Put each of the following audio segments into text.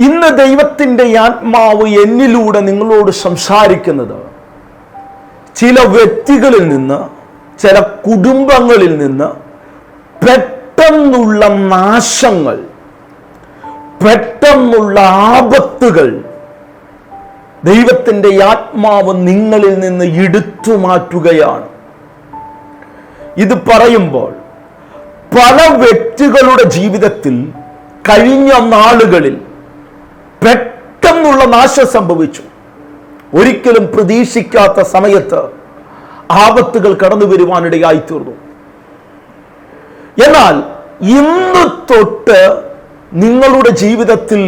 ഇന്ന് ദൈവത്തിന്റെ ആത്മാവ് എന്നിലൂടെ നിങ്ങളോട് സംസാരിക്കുന്നത് ചില വ്യക്തികളിൽ നിന്ന് ചില കുടുംബങ്ങളിൽ നിന്ന് പെട്ടെന്നുള്ള നാശങ്ങൾ പെട്ടെന്നുള്ള ആപത്തുകൾ ദൈവത്തിന്റെ ആത്മാവ് നിങ്ങളിൽ നിന്ന് എടുത്തു മാറ്റുകയാണ്. ഇത് പറയുമ്പോൾ പല വ്യക്തികളുടെ ജീവിതത്തിൽ കഴിഞ്ഞ നാളുകളിൽ പെട്ടെന്നുള്ള നാശം സംഭവിച്ചു. ഒരിക്കലും പ്രതീക്ഷിക്കാത്ത സമയത്ത് ആപത്തുകൾ കടന്നു വരുവാനിടയായി തീർന്നു എന്നാൽ ഇന്ന് തൊട്ട് നിങ്ങളുടെ ജീവിതത്തിൽ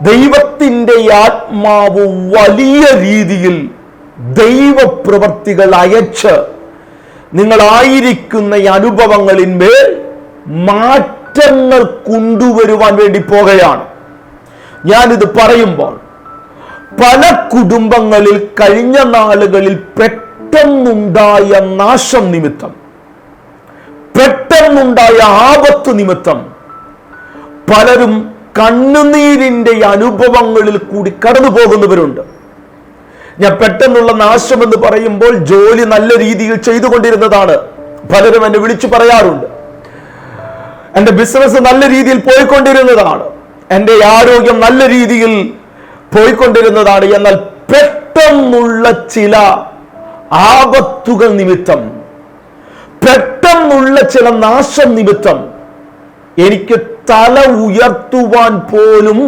ദൈവത്തിന്റെ ആത്മാവ് വലിയ രീതിയിൽ ദൈവപ്രവർത്തികൾ അയച്ച് നിങ്ങളായിരിക്കുന്ന ഈ അനുഭവങ്ങളിന്മേൽ മാറ്റങ്ങൾ കൊണ്ടുവരുവാൻ വേണ്ടി പോകുകയാണ് ഞാനിത് പറയുമ്പോൾ പല കുടുംബങ്ങളിൽ കഴിഞ്ഞ നാളുകളിൽ പെട്ടെന്നുണ്ടായ നാശം നിമിത്തം പെട്ടെന്നുണ്ടായ ആപത്ത് നിമിത്തം പലരും കണ്ണുനീരിന്റെ അനുഭവങ്ങളിൽ കൂടി കടന്നു പോകുന്നവരുണ്ട്. ഞാൻ പെട്ടെന്നുള്ള നാശം എന്ന് പറയുമ്പോൾ ജോലി നല്ല രീതിയിൽ ചെയ്തുകൊണ്ടിരുന്നതാണ്. പലരും എന്നെ വിളിച്ചു പറയാറുണ്ട്. എന്റെ ബിസിനസ് നല്ല രീതിയിൽ പോയിക്കൊണ്ടിരുന്നതാണ്. എന്റെ ആരോഗ്യം നല്ല രീതിയിൽ പോയിക്കൊണ്ടിരുന്നതാണ്. എന്നാൽ പെട്ടെന്നുള്ള ചില ആപത്തുകൾ നിമിത്തം പെട്ടെന്നുള്ള ചില നാശം നിമിത്തം എനിക്ക് തല ഉയർത്തുവാൻ പോലും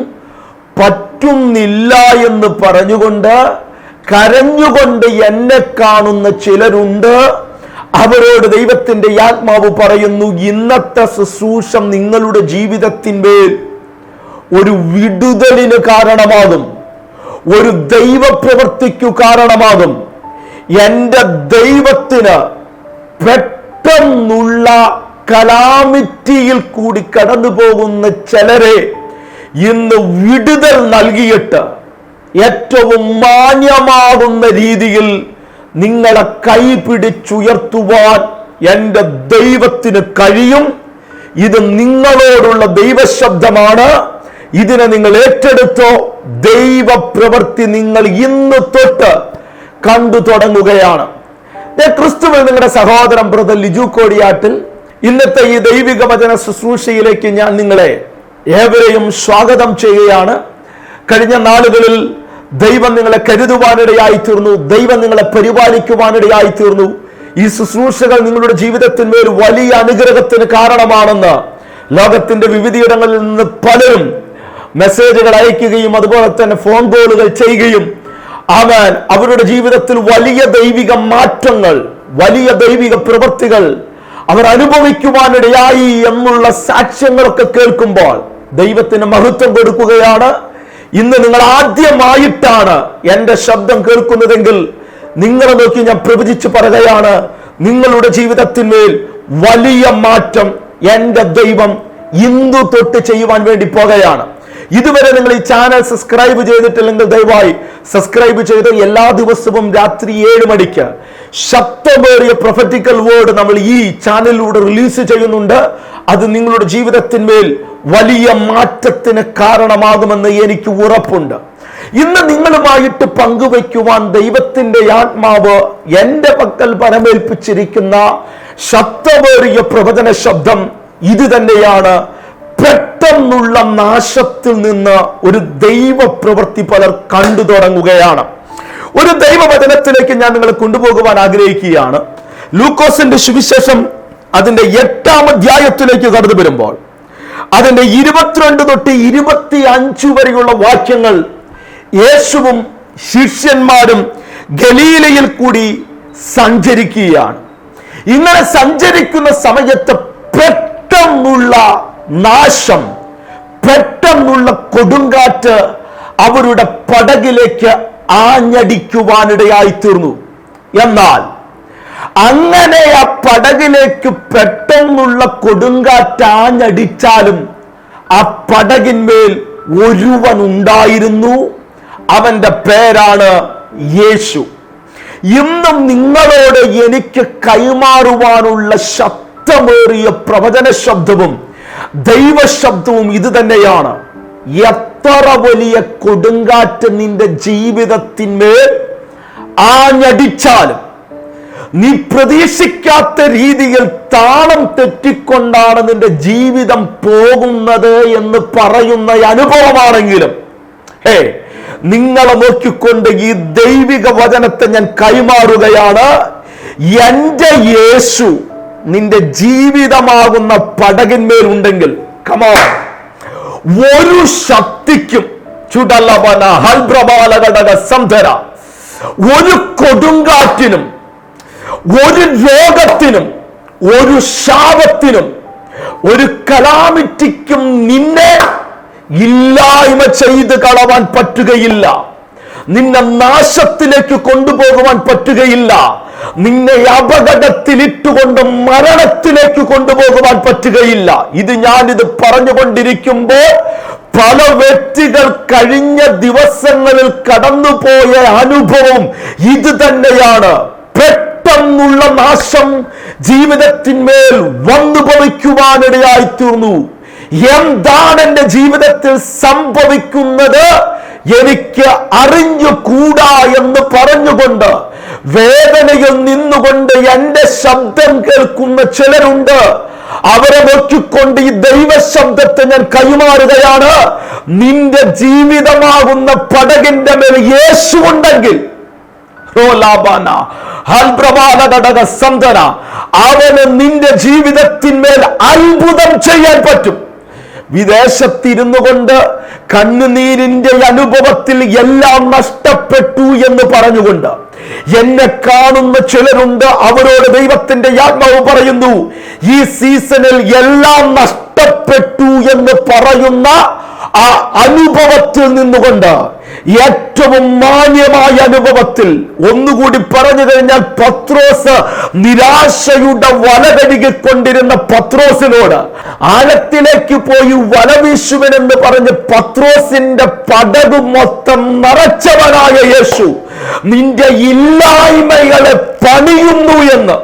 പറ്റുന്നില്ല എന്ന് പറഞ്ഞുകൊണ്ട് കരഞ്ഞുകൊണ്ട് എന്നെ കാണുന്ന ചിലരുണ്ട്. അവരോട് ദൈവത്തിന്റെ ആത്മാവ് പറയുന്നു ഇന്നത്തെ ശുശ്രൂഷം നിങ്ങളുടെ ജീവിതത്തിന്മേൽ ഒരു വിടുതലിന് കാരണമാകും. ഒരു ദൈവപ്രവൃത്തിക്കു കാരണമാകും. എന്റെ ദൈവത്തിന് പെട്ടെന്നുള്ള കലാമിറ്റിയിൽ കൂടി കടന്നു പോകുന്ന ചിലരെ ഇന്ന് വിടുതൽ നൽകിയിട്ട് ഏറ്റവും മാന്യമാകുന്ന രീതിയിൽ നിങ്ങളെ കൈപിടിച്ചുയർത്തുവാൻ എന്റെ ദൈവത്തിന് കഴിയും. ഇത് നിങ്ങളോടുള്ള ദൈവശബ്ദമാണ്. ഇതിനെ നിങ്ങൾ ഏറ്റെടുത്തോ. ദൈവപ്രവൃത്തി നിങ്ങൾ ഇന്ന് തൊട്ട് കണ്ടു തുടങ്ങുകയാണ്. ക്രിസ്തുവിൽ നിങ്ങളുടെ സഹോദരൻ ബ്രദർ ലിജു കോടിയാട്ടിൽ ഇന്നത്തെ ഈ ദൈവിക വചന ശുശ്രൂഷയിലേക്ക് ഞാൻ നിങ്ങളെ ഏവരെയും സ്വാഗതം ചെയ്യുകയാണ്. കഴിഞ്ഞ നാളുകളിൽ ദൈവം നിങ്ങളെ കരുതുവാനിടയായി തീർന്നു. ദൈവം നിങ്ങളെ പരിപാലിക്കുവാനിടയായി തീർന്നു. ഈ ശുശ്രൂഷകൾ നിങ്ങളുടെ ജീവിതത്തിന്മേൽ വലിയ അനുഗ്രഹത്തിന് കാരണമാണെന്ന് ലോകത്തിന്റെ വിവിധയിടങ്ങളിൽ നിന്ന് പലരും മെസ്സേജുകൾ അയക്കുകയും അതുപോലെ തന്നെ ഫോൺ കോളുകൾ ചെയ്യുകയും അവൻ അവരുടെ ജീവിതത്തിൽ വലിയ ദൈവിക മാറ്റങ്ങൾ വലിയ ദൈവിക പ്രവൃത്തികൾ അവർ അനുഭവിക്കുവാനിടയായി എന്നുള്ള സാക്ഷ്യങ്ങളൊക്കെ കേൾക്കുമ്പോൾ ദൈവത്തിന് മഹത്വം കൊടുക്കുകയാണ്. ഇന്ന് നിങ്ങൾ ആദ്യമായിട്ടാണ് എന്റെ ശബ്ദം കേൾക്കുന്നതെങ്കിൽ നിങ്ങളെ നോക്കി ഞാൻ പ്രവചിച്ചു പറയുകയാണ് നിങ്ങളുടെ ജീവിതത്തിന്മേൽ വലിയ മാറ്റം എന്റെ ദൈവം ഇന്ദു തൊട്ട് ചെയ്യുവാൻ വേണ്ടി പോകുകയാണ്. ഇതുവരെ നിങ്ങൾ ഈ ചാനൽ സബ്സ്ക്രൈബ് ചെയ്തിട്ടില്ലെങ്കിൽ ദയവായി സബ്സ്ക്രൈബ് ചെയ്ത് എല്ലാ ദിവസവും രാത്രി ഏഴ് മണിക്ക് ശബ്ദമേറിയ പ്രൊഫറ്റിക്കൽ വേർഡ് നമ്മൾ ഈ ചാനലിലൂടെ റിലീസ് ചെയ്യുന്നുണ്ട്. അത് നിങ്ങളുടെ ജീവിതത്തിന്മേൽ വലിയ മാറ്റത്തിന് കാരണമാകുമെന്ന് എനിക്ക് ഉറപ്പുണ്ട്. ഇന്ന് നിങ്ങളുമായിട്ട് പങ്കുവയ്ക്കുവാൻ ദൈവത്തിന്റെ ആത്മാവ് എന്റെ പക്കൽ പരമേൽപ്പിച്ചിരിക്കുന്ന ശബ്ദമേറിയ പ്രവചന ശബ്ദം ഇത് തന്നെയാണ്. പെട്ടെന്നുള്ള നാശത്തിൽ നിന്ന് ഒരു ദൈവപ്രവൃത്തി പലർ കണ്ടു തുടങ്ങുകയാണ്. ഒരു ദൈവവചനത്തിലേക്ക് ഞാൻ നിങ്ങളെ കൊണ്ടുപോകുവാൻ ആഗ്രഹിക്കുകയാണ്. ലൂക്കോസിന്റെ സുവിശേഷം അതിന്റെ എട്ടാം അധ്യായത്തിലേക്ക് കടന്നു വരുമ്പോൾ അതിന്റെ ഇരുപത്തിരണ്ട് തൊട്ട് ഇരുപത്തി അഞ്ചു വരെയുള്ള വാക്യങ്ങൾ യേശുവും ശിഷ്യന്മാരും ഗലീലയിൽ കൂടി സഞ്ചരിക്കുകയാണ്. ഇങ്ങനെ സഞ്ചരിക്കുന്ന സമയത്ത് പെട്ടെന്നുള്ള നാശം. പെട്ടെന്നുള്ള കൊടുങ്കാറ്റ് അവരുടെ പടകിലേക്ക് ആഞ്ഞടിക്കുവാനിടയായി തീർന്നു എന്നാൽ അങ്ങനെ ആ പടകിലേക്ക് പെട്ടെന്നുള്ള കൊടുങ്കാറ്റ് ആഞ്ഞടിച്ചാലും ആ പടകിന്മേൽ ഒരുവൻ ഉണ്ടായിരുന്നു അവന്റെ പേരാണ് യേശു. ഇന്നും നിങ്ങളോട് എനിക്ക് കൈമാറുവാനുള്ള ശക്തമേറിയ പ്രവചന ശബ്ദവും ദൈവശബ്ദവും ഇത് തന്നെയാണ്. എത്ര വലിയ കൊടുങ്കാറ്റ് നിന്റെ ജീവിതത്തിന്മേൽ ആഞ്ഞടിച്ചാലും നീ പ്രതീക്ഷിക്കാത്ത രീതിയിൽ താളം തെറ്റിക്കൊണ്ടാണ് നിന്റെ ജീവിതം പോകുന്നത് എന്ന് പറയുന്ന അനുഭവമാണെങ്കിലും ഹേ നിങ്ങളെ നോക്കിക്കൊണ്ട് ഈ ദൈവിക വചനത്തെ ഞാൻ കൈമാറുകയാണ്. എന്റെ യേശു നിന്റെ ജീവിതമാകുന്ന പടകിന്മേൽ ഉണ്ടെങ്കിൽ ഒരു ശക്തിക്കും ചുടലവന ഹൽപ്രബാലഘടക സംധര ഒരു കൊടുങ്കാറ്റിനും ഒരു രോഗത്തിനും ഒരു ശാപത്തിനും ഒരു കലാമിറ്റിക്കും നിന്നെ ഇല്ലായ്മ ചെയ്ത് കളവാൻ പറ്റുകയില്ല. നിന്നെ നാശത്തിലേക്ക് കൊണ്ടുപോകുവാൻ പറ്റുകയില്ല. നിന്നെ അപകടത്തിലിട്ടുകൊണ്ട് മരണത്തിലേക്ക് കൊണ്ടുപോകുവാൻ പറ്റുകയില്ല. ഇത് ഞാനിത് പറഞ്ഞുകൊണ്ടിരിക്കുമ്പോൾ പല വ്യക്തികൾ കഴിഞ്ഞ ദിവസങ്ങളിൽ കടന്നുപോയ അനുഭവം ഇത് തന്നെയാണ്. പെട്ടെന്നുള്ള നാശം ജീവിതത്തിന്മേൽ വന്നു ഭവിക്കുവാനിടയായി തീർന്നു എന്താണ് എന്റെ ജീവിതത്തിൽ സംഭവിക്കുന്നത്? എനിക്ക് അറിഞ്ഞുകൂടാ എന്ന് പറഞ്ഞുകൊണ്ട് വേദനയിൽ നിന്നുകൊണ്ട് എന്റെ ശബ്ദം കേൾക്കുന്ന ചിലരുണ്ട്. അവരെ നോക്കിക്കൊണ്ട് ഈ ദൈവ ശബ്ദത്തെ ഞാൻ കൈമാറുകയാണ്. നിന്റെ ജീവിതമാകുന്ന പടകിന്റെ മേൽ യേശു ഉണ്ടെങ്കിൽ. അവന് നിന്റെ ജീവിതത്തിന്മേൽ അത്ഭുതം ചെയ്യാൻ പറ്റും. വിദേശത്തിരുന്നു കൊണ്ട് കണ്ണുനീരിന്റെ അനുഭവത്തിൽ എല്ലാം നഷ്ടപ്പെട്ടു എന്ന് പറഞ്ഞുകൊണ്ട് എന്നെ കാണുന്ന ചിലരുണ്ട് അവരോട് ദൈവത്തിന്റെ ആത്മാവ് പറയുന്നു ഈ സീസണിൽ എല്ലാം നഷ്ടപ്പെട്ടു എന്ന് പറയുന്ന ആ അനുഭവത്തിൽ നിന്നുകൊണ്ട് ഏറ്റവും മാന്യമായ അനുഭവത്തിൽ ഒന്നുകൂടി പറഞ്ഞു കഴിഞ്ഞാൽ പത്രോസ് നിരാശയുടെ വല കഴുകിക്കൊണ്ടിരുന്ന പത്രോസിനോട് ആഴത്തിലേക്ക് പോയി വല വീശുവനെന്ന് പറഞ്ഞ് പത്രോസിന്റെ പടവ് മൊത്തം നിറച്ചവനായ യേശു നിന്റെ ഇല്ലായ്മകളെ പണിയുന്നു എന്ന്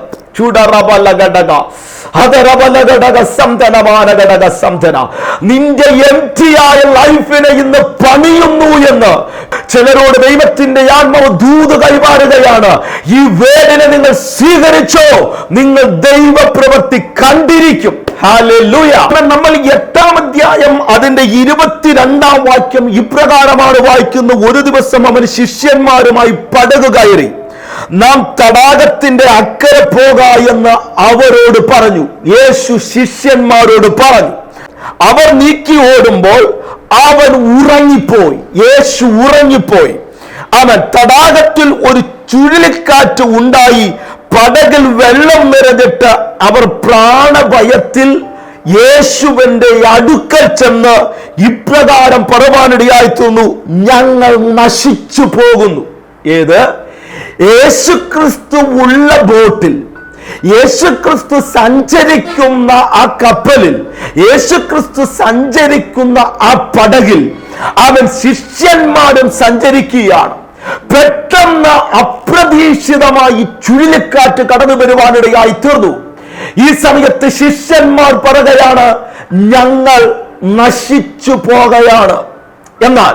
നിന്റെ എം ലൈഫിനെ ഇന്ന് പണിയുന്നു എന്ന് ചിലരോട് ദൈവത്തിന്റെ ആത്മാവ് ദൂത് കൈമാറുകയാണ്. ഈ വേദന നിങ്ങൾ സ്വീകരിച്ചോ? നിങ്ങൾ ദൈവപ്രവൃത്തി കണ്ടിരിക്കും. നമ്മൾ എട്ടാം അധ്യായം അതിന്റെ ഇരുപത്തിരണ്ടാം വാക്യം ഇപ്രകാരമാണ് വായിക്കുന്ന. ഒരു ദിവസം അവൻ ശിഷ്യന്മാരുമായി പടകു കയറി. നാം തടാകത്തിന്റെ അക്കരെ പോക എന്ന് അവരോട് പറഞ്ഞു. യേശു ശിഷ്യന്മാരോട് പറഞ്ഞു. അവർ നീക്കി ഓടുമ്പോൾ അവൻ ഉറങ്ങിപ്പോയി. യേശു ഉറങ്ങിപ്പോയി. അവൻ തടാകത്തിൽ ഒരു ചുഴലിക്കാറ്റ് ഉണ്ടായി. പടകിൽ വെള്ളം നിറഞ്ഞിട്ട് അവർ പ്രാണഭയത്തിൽ യേശുവിന്റെ അടുക്കൽ ചെന്ന് ഇപ്രകാരം പറവാനിടയായി തോന്നുന്നു. ഞങ്ങൾ നശിച്ചു പോകുന്നു. ഏത്? യേശുക്രിസ്തു ഉള്ള ബോട്ടിൽ യേശുക്രിസ്തു സഞ്ചരിക്കുന്ന ആ കപ്പലിൽ യേശുക്രിസ്തു സഞ്ചരിക്കുന്ന ആ പടകിൽ അവൻ ശിഷ്യന്മാരും സഞ്ചരിക്കുകയാണ്. പെട്ടെന്ന് അപ്രതീക്ഷിതമായി ചുഴലിക്കാറ്റ് കടന്നു വരുവാനിടയായി തീർന്നു. ഈ സമയത്ത് ശിഷ്യന്മാർ പറയുകയാണ് ഞങ്ങൾ നശിച്ചു പോകുകയാണ് എന്നാൽ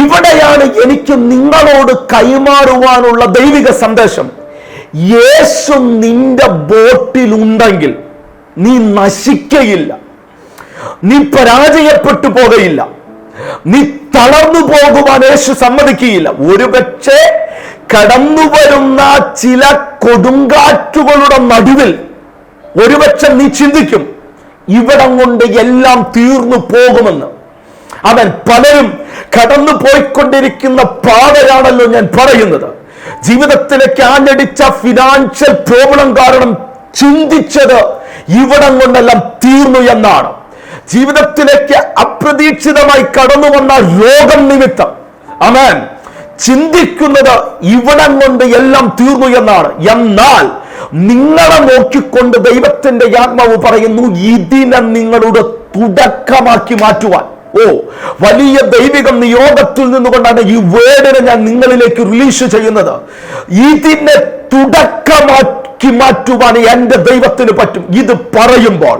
ഇവിടെയാണ് എനിക്ക് നിങ്ങളോട് കൈമാറുവാനുള്ള ദൈവിക സന്ദേശം. യേശു നിന്റെ ബോട്ടിലുണ്ടെങ്കിൽ നീ നശിക്കയില്ല. നീ പരാജയപ്പെട്ടു പോകയില്ല. നീ തളർന്നു പോകുവാൻ യേശു സമ്മതിക്കുകയില്ല ഒരുപക്ഷെ കടന്നു വരുന്ന ചില കൊടുങ്കാറ്റുകളുടെ നടുവിൽ ഒരുപക്ഷെ നീ ചിന്തിക്കും ഇവിടം കൊണ്ട് എല്ലാം തീർന്നു പോകുമെന്ന്. അവൻ പലരും കടന്നു പോയിക്കൊണ്ടിരിക്കുന്ന പാതയാണല്ലോ ഞാൻ പറയുന്നത്. ജീവിതത്തിലേക്ക് ആഞ്ഞടിച്ച ഫിനാൻഷ്യൽ പ്രോബ്ലം കാരണം ചിന്തിച്ചത് ഇവിടം കൊണ്ടെല്ലാം തീർന്നു എന്നാണ്. ജീവിതത്തിലേക്ക് അപ്രതീക്ഷിതമായി കടന്നു വന്ന രോഗം നിമിത്തം. അമേൻ ചിന്തിക്കുന്നത് ഇവിടം കൊണ്ട് എല്ലാം തീർന്നു എന്നാണ്. എന്നാൽ നിങ്ങളെ നോക്കിക്കൊണ്ട് ദൈവത്തിന്റെ ആത്മാവ് പറയുന്നു ഇതിനെ നിങ്ങളുടെ തുടക്കമാക്കി മാറ്റുവാൻ. ഓ വലിയ ദൈവിക നിയോഗത്തിൽ നിന്നുകൊണ്ടാണ് ഈ വേർഡിനെ ഞാൻ നിങ്ങളിലേക്ക് റിലീസ് ചെയ്യുന്നത്. ഇതിനെ തുടക്കമാക്കി ആക്കി മാറ്റുവാൻ എന്റെ ദൈവത്തിന് പറ്റും. ഇത് പറയുമ്പോൾ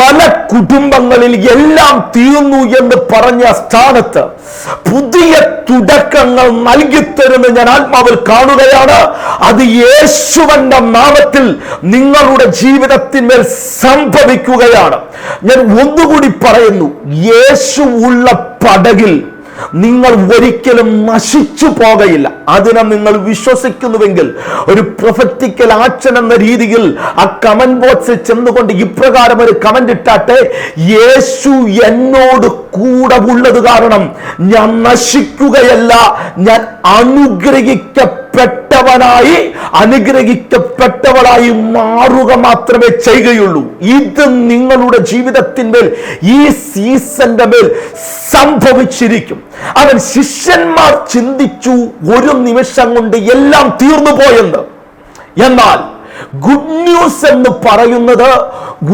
പല കുടുംബങ്ങളിൽ എല്ലാം തീർന്നു എന്ന് പറഞ്ഞ സ്ഥാനത്ത് പുതിയ തുടക്കങ്ങൾ നൽകിത്തരുന്ന ഞാൻ ആത്മാവിൽ കാണുകയാണ്. അത് യേശുവന്റെ നാമത്തിൽ നിങ്ങളുടെ ജീവിതത്തിന്മേൽ സംഭവിക്കുകയാണ്. ഞാൻ ഒന്നുകൂടി പറയുന്നു. യേശു ഉള്ള പടകിൽ നിങ്ങൾ ഒരിക്കലും നശിച്ചു പോകയില്ല. അതിനെ നിങ്ങൾ വിശ്വസിക്കുന്നുവെങ്കിൽ ഒരു പ്രൊഫറ്റിക്കൽ ആക്ഷൻ എന്ന രീതിയിൽ ആ കമന്റ് ബോക്സിൽ ചെന്നുകൊണ്ട് ഇപ്രകാരം ഒരു കമന്റ് ഇട്ടാട്ടെ യേശു എന്നോട് കൂടെ ഉള്ളത് കാരണം ഞാൻ നശിക്കുകയല്ല ഞാൻ അനുഗ്രഹിക്കപ്പെട്ടവനായി അനുഗ്രഹിക്കപ്പെട്ടവളായി മാറുക മാത്രമേ ചെയ്യുകയുള്ളൂ. ഇത് നിങ്ങളുടെ ജീവിതത്തിന്മേൽ ഈ സീസന്റെ മേൽ സംഭവിച്ചിരിക്കും. അവൻ ശിഷ്യന്മാർ ചിന്തിച്ചു ഒരു നിമിഷം കൊണ്ട് എല്ലാം തീർന്നു പോയെന്ന്. എന്നാൽ ഗുഡ് ന്യൂസ് എന്ന് പറയുന്നത്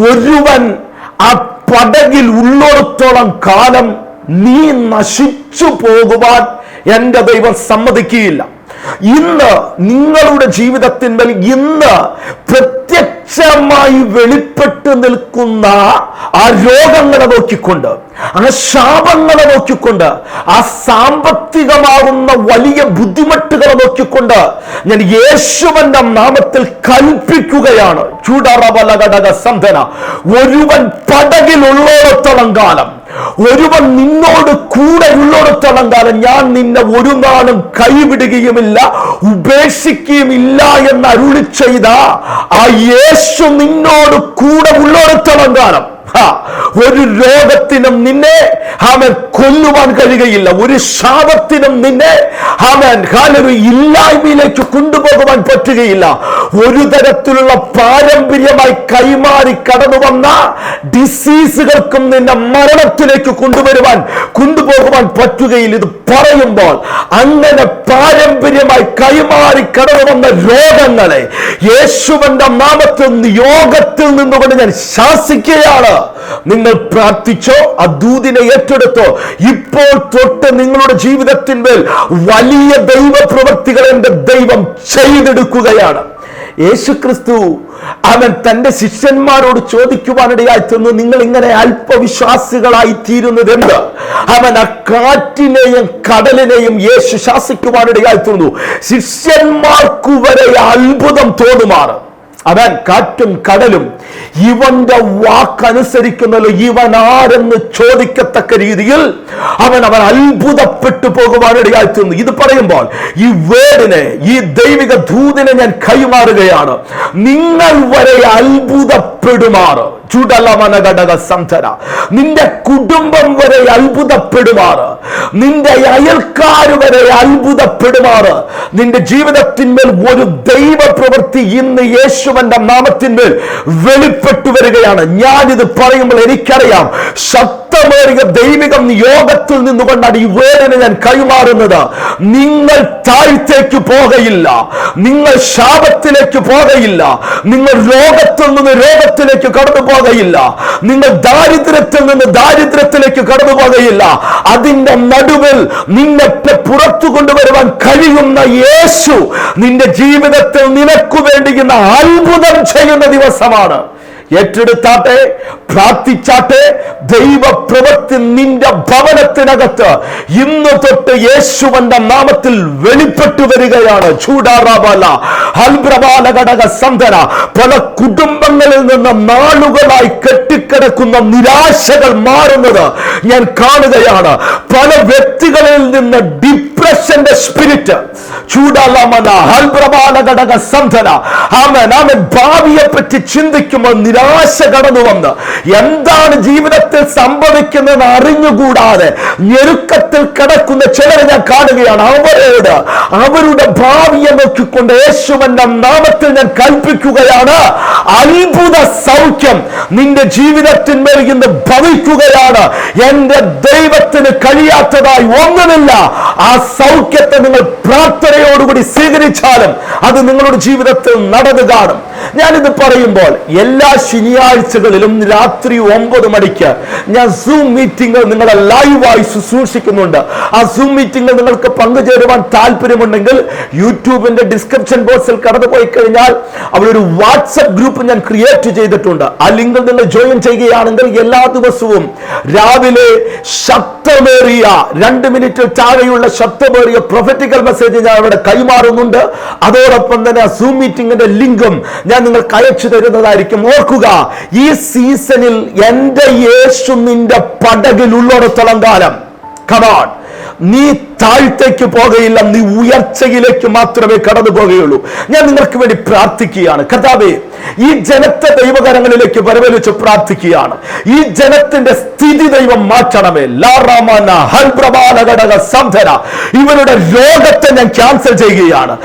ഒരുവൻ ആ പടകിൽ ഉള്ളിടത്തോളം കാലം നീ നശിച്ചു പോകുവാൻ എന്റെ ദൈവം സമ്മതിക്കുകയില്ല. ഇന്ന് നിങ്ങളുടെ ജീവിതത്തിന്മേൽ ഇന്ന് പ്രത്യക്ഷമായി വെളിപ്പെട്ട് നിൽക്കുന്ന ആ രോഗങ്ങളെ നോക്കിക്കൊണ്ട് ആ ശാപങ്ങളെ നോക്കിക്കൊണ്ട് ആ സാമ്പത്തികമാകുന്ന വലിയ ബുദ്ധിമുട്ടുകളെ നോക്കിക്കൊണ്ട് ഞാൻ യേശുവന്റെ നാമത്തിൽ കൽപ്പിക്കുകയാണ്. ചൂടറവലഘടക സന്ധന ഒരുവൻ പടകിലുള്ളോടത്തോളം കാലം ഒരുവൻ നിന്നോട് കൂടെ ഉള്ളിടത്തോളം കാലം ഞാൻ നിന്നെ ഒരു നാളും കൈവിടുകയുമില്ല ഉപേക്ഷിക്കുകയുമില്ല എന്ന് അരുളി ചെയ്ത ആ യേശു നിന്നോട് കൂടെ ഉള്ളിടത്തോളം കാലം ഒരു രോഗത്തിനും നിന്നെ അവൻ കൊല്ലുവാൻ കഴിയുകയില്ല. ഒരു ശാപത്തിനും നിന്നെ അവൻ ഹാലൊരു ഇല്ലായ്മയിലേക്ക് കൊണ്ടുപോകുവാൻ പറ്റുകയില്ല. ഒരു തരത്തിലുള്ള പാരമ്പര്യമായി കൈമാറി കടന്നു വന്ന ഡിസീസുകൾക്കും നിന്നെ മരണത്തിലേക്ക് കൊണ്ടുവരുവാൻ കൊണ്ടുപോകുവാൻ പറ്റുകയില്ല. ഇത് പറയുമ്പോൾ അങ്ങനെ പാരമ്പര്യമായി കൈമാറി കടന്നു വന്ന രോഗങ്ങളെ യേശുവന്റെ നാമത്തിൽ യോഗത്തിൽ നിന്നുകൊണ്ട് ഞാൻ ശാസിക്കുകയാണ്. നിങ്ങൾ പ്രാർത്ഥിച്ചോ ആ ദൂതിനെ ഏറ്റെടുത്തോ. ഇപ്പോൾ തൊട്ട് നിങ്ങളുടെ ജീവിതത്തിന്മേൽ വലിയ ദൈവ എന്റെ ദൈവം ചെയ്തെടുക്കുകയാണ്. യേശുക്രിസ്തു അവൻ തന്റെ ശിഷ്യന്മാരോട് ചോദിക്കുവാനിടയായി തന്നു നിങ്ങൾ ഇങ്ങനെ അല്പവിശ്വാസികളായി തീരുന്നത് എന്ത് അവൻ ആ കാറ്റിനെയും കടലിനെയും യേശു ശാസിക്കുവാനിടയായി തീർന്നു ശിഷ്യന്മാർക്കു വരെ അത്ഭുതം തോന്നുമാറ്. അവൻ കാറ്റും കടലും ഇവന്റെ വാക്കനുസരിക്കുന്നല്ലോ ഇവൻ ആരെന്ന് ചോദിക്കത്തക്ക രീതിയിൽ അവൻ അവൻ അത്ഭുതപ്പെട്ടു പോകുവാനിടയായി തീർന്നു. ഇത് പറയുമ്പോൾ ഈ വേടിനെ ഈ ദൈവിക ദൂതിനെ ഞാൻ കൈമാറുകയാണ്. നിങ്ങൾ വരെ അത്ഭുതപ്പെടുമാറ് ചുടലമനഘടക സന്ധന നിന്റെ കുടുംബം വരെ അത്ഭുതപ്പെടുമാറ്. നിന്റെ അയൽക്കാർ വരെ അത്ഭുതപ്പെടുമാറ്. നിന്റെ ജീവിതത്തിന്മേൽ ഒരു ദൈവ പ്രവൃത്തി ഇന്ന് യേശുവന്റെ നാമത്തിന്മേൽ വെളിപ്പെട്ടു വരികയാണ്. ഇത് പറയുമ്പോൾ എനിക്കറിയാം. ശക്തമേറിയ ദൈവികം യോഗത്തിൽ നിന്നുകൊണ്ടാണ് ഈ വേദന ഞാൻ കൈമാറുന്നത്. നിങ്ങൾ താഴ്ത്തേക്ക് പോകയില്ല. നിങ്ങൾ ശാപത്തിലേക്ക് പോകയില്ല. നിങ്ങൾ രോഗത്തിൽ നിന്ന് രോഗത്തിലേക്ക് കടന്നു പോകയില്ല. നിങ്ങൾ ദാരിദ്ര്യത്തിൽ നിന്ന് ദാരിദ്ര്യത്തിലേക്ക് കടന്നു പോകയില്ല. അതിന്റെ നടുവിൽ നിന്നെ പുറത്തു കൊണ്ടുവരുവാൻ കഴിയുന്ന യേശു നിന്റെ ജീവിതത്തിൽ നിനക്കു വേണ്ടിയിരുന്ന അത്ഭുതം ചെയ്യുന്ന ദിവസമാണ്. ഏറ്റെടുത്താട്ടെ പ്രാർത്ഥിച്ചാട്ടെ ദൈവ പ്രവൃത്തി നിന്റെ ഭവനത്തിനകത്ത് ഇന്ന് തൊട്ട് യേശുവന്റെ നാമത്തിൽ വെളിപ്പെട്ടു വരികയാണ്. ചൂടാറാബാല ഹൽബ്രബാല ഘടക സന്ധന പല കുടുംബങ്ങളിൽ നിന്ന് നാളുകളായി കെട്ടിക്കിടക്കുന്ന നിരാശകൾ മാറുന്നത് ഞാൻ കാണുകയാണ്. പല വ്യക്തികളിൽ നിന്ന് ഡിപ്രഷന്റെ സ്പിരിറ്റ് ചൂടാലാമന ഹൽബ്രബാല ഘടക സന്ധന ആമൻ. ഭാവിയെ പറ്റി ചിന്തിക്കുമ്പോൾ നിരാശ കടന്നു വന്ന് എന്താണ് ജീവിതത്തിൽ സംഭവിക്കുന്നത് അറിഞ്ഞുകൂടാതെ ഞെരുക്കത്തിൽ കിടക്കുന്ന ചിലരെ ഞാൻ കാണുകയാണ്. അവരോട് അവരുടെ ഭാവിയെ നോക്കിക്കൊണ്ട് യേശുവന്റെ നാമത്തിൽ ഞാൻ കൽപ്പിക്കുകയാണ്. അത്ഭുത സൗഖ്യം നിന്റെ ജീവിതത്തിന്മേൽ ഇന്ന് ഭവിക്കുകയാണ്. എന്റെ ദൈവത്തിന് കഴിയാത്തതായി ഒന്നുമില്ല. ആ സൗഖ്യത്തെ നിങ്ങൾ പ്രാർത്ഥനയോടുകൂടി സ്വീകരിച്ചാലും അത് നിങ്ങളുടെ ജീവിതത്തിൽ നടന്നു കാണും. ഞാനിത് പറയുമ്പോൾ എല്ലാ ശനിയാഴ്ചകളിലും രാത്രി ഒമ്പത് മണിക്ക് ഞാൻ സൂം മീറ്റിംഗ് നിങ്ങളെ ലൈവായി ശുശ്രൂഷിക്കുന്നുണ്ട്. ആ സൂം മീറ്റിംഗ് നിങ്ങൾക്ക് പങ്കുചേരുവാൻ താല്പര്യമുണ്ടെങ്കിൽ യൂട്യൂബിന്റെ ഡിസ്ക്രിപ്ഷൻ ബോക്സിൽ കടന്നു പോയി കഴിഞ്ഞാൽ അവിടെ ഒരു വാട്സപ്പ് ഗ്രൂപ്പ് ഞാൻ ക്രിയേറ്റ് ചെയ്തിട്ടുണ്ട്. ആ ലിങ്കിൽ നിങ്ങൾ ജോയിൻ ചെയ്യുകയാണെങ്കിൽ എല്ലാ ദിവസവും രാവിലെ ശക്തമേറിയ രണ്ട് മിനിറ്റ് താഴെയുള്ള ശക്തമേറിയ പ്രൊഫറ്റിക്കൽ മെസ്സേജ് ഞാൻ അവിടെ കൈമാറുന്നുണ്ട്. അതോടൊപ്പം തന്നെ സൂം മീറ്റിംഗിന്റെ ലിങ്കും ഞാൻ നിങ്ങൾക്ക് അയച്ചു തരുന്നതായിരിക്കും. ഓർക്കുക ഈ സീസണിൽ എന്റെ യേശു നിന്റെ പടകിൽ ഉള്ളിടത്തോളം കാലം. കമാൺ നീ താഴ്ത്തേക്ക് പോകയില്ല നീ ഉയർച്ചയിലേക്ക് മാത്രമേ കടന്നു പോകുകയുള്ളൂ ഞാൻ നിങ്ങൾക്ക് വേണ്ടി പ്രാർത്ഥിക്കുകയാണ്. കഥാവേ ഈ ജനത്തെ ദൈവകരങ്ങളിലേക്ക് വരവലിച്ച് പ്രാർത്ഥിക്കുകയാണ്. ഈ ജനത്തിന്റെ സ്ഥിതി ദൈവം മാറ്റണമേ. ലാറാമാന ഹൽപ്രമാന ഘടക ഇവരുടെ രോഗത്തെ ഞാൻ ക്യാൻസൽ ചെയ്യുകയാണ്.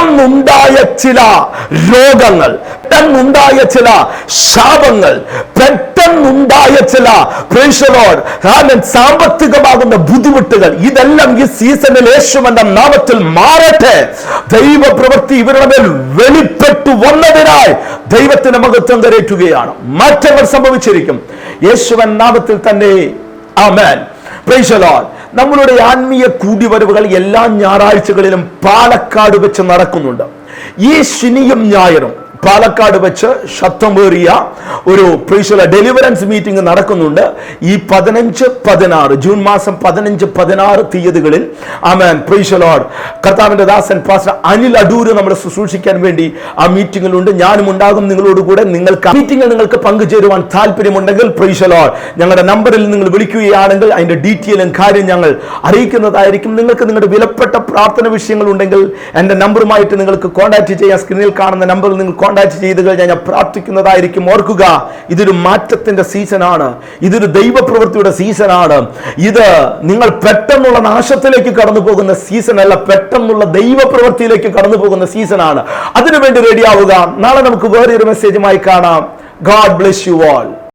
പെട്ടെന്നുണ്ടായ ചില രോഗങ്ങൾ പെട്ടെന്നുണ്ടായ ചില ശാപങ്ങൾ പെട്ടെന്നുണ്ടായ ചില പ്രേക്ഷകോട് സാമ്പത്തികമാകുന്ന ബുദ്ധിമുട്ടുകൾ ഇതെല്ലാം ഈ സീസണിൽ യേശുവന്റെ നാമത്തിൽ മാറട്ടെ. ദൈവ പ്രവൃത്തി ഇവരുടെ മേൽ വെളിപ്പെട്ടു വന്നതിനാൽ ദൈവത്തിന് മഹത്വം കരയറ്റുകയാണ്. മാറ്റങ്ങൾ സംഭവിച്ചിരിക്കും. യേശുവൻ നാമത്തിൽ തന്നെ. ആമേൻ. Lord. നമ്മളുടെ ആത്മീയ കൂടിവരവുകൾ എല്ലാ ഞായറാഴ്ചകളിലും പാലക്കാട് വെച്ച് നടക്കുന്നുണ്ട്. ഈ ശനിയും ഞായറും പാലക്കാട് വെച്ച് ശക്തമേറിയ ഒരു പ്രീശുല ഡെലിവറൻസ് മീറ്റിംഗ് നടക്കുന്നുണ്ട്. ഈ പതിനഞ്ച് പതിനാറ് ജൂൺ മാസം പതിനഞ്ച് പതിനാറ് തീയതികളിൽ ആമേൻ. പ്രീശലോഡ് കർത്താവിന്റെ ദാസൻ പാസ്റ്റർ അനിൽ അടൂര് നമ്മൾ ശുശ്രൂഷിക്കാൻ വേണ്ടി ആ മീറ്റിങ്ങിലുണ്ട് ഞാനും ഉണ്ടാകും നിങ്ങളോട് കൂടെ. നിങ്ങൾക്ക് മീറ്റിംഗിൽ നിങ്ങൾക്ക് പങ്കുചേരുവാൻ താല്പര്യമുണ്ടെങ്കിൽ പ്രീശലോഡ് ഞങ്ങളുടെ നമ്പറിൽ നിങ്ങൾ വിളിക്കുകയാണെങ്കിൽ അതിന്റെ ഡീറ്റെയിലും കാര്യം ഞങ്ങൾ അറിയിക്കുന്നതായിരിക്കും. നിങ്ങൾക്ക് നിങ്ങളുടെ വിലപ്പെട്ട പ്രാർത്ഥന വിഷയങ്ങൾ ഉണ്ടെങ്കിൽ എന്റെ നമ്പറുമായിട്ട് നിങ്ങൾക്ക് കോൺടാക്ട് ചെയ്യാൻ സ്ക്രീനിൽ കാണുന്ന നമ്പറിൽ നിങ്ങൾ കോൺടാക്ട് ചെയ്ത് കഴിഞ്ഞാൽ ഞാൻ പ്രാർത്ഥിക്കുന്നതായിരിക്കും ഓർക്കുക. ഇതൊരു മാറ്റത്തിന്റെ സീസണാണ്. ഇതൊരു ദൈവപ്രവൃത്തിയുടെ സീസണാണ്. ഇത് നിങ്ങൾ പെട്ടെന്നുള്ള നാശത്തിലേക്ക് കടന്നു പോകുന്ന സീസൺ അല്ല പെട്ടെന്നുള്ള ദൈവപ്രവൃത്തിയിലേക്ക് കടന്നു പോകുന്ന സീസണാണ്. അതിനുവേണ്ടി റെഡിയാവുക നാളെ നമുക്ക് വേറൊരു മെസ്സേജുമായി കാണാം. God bless you all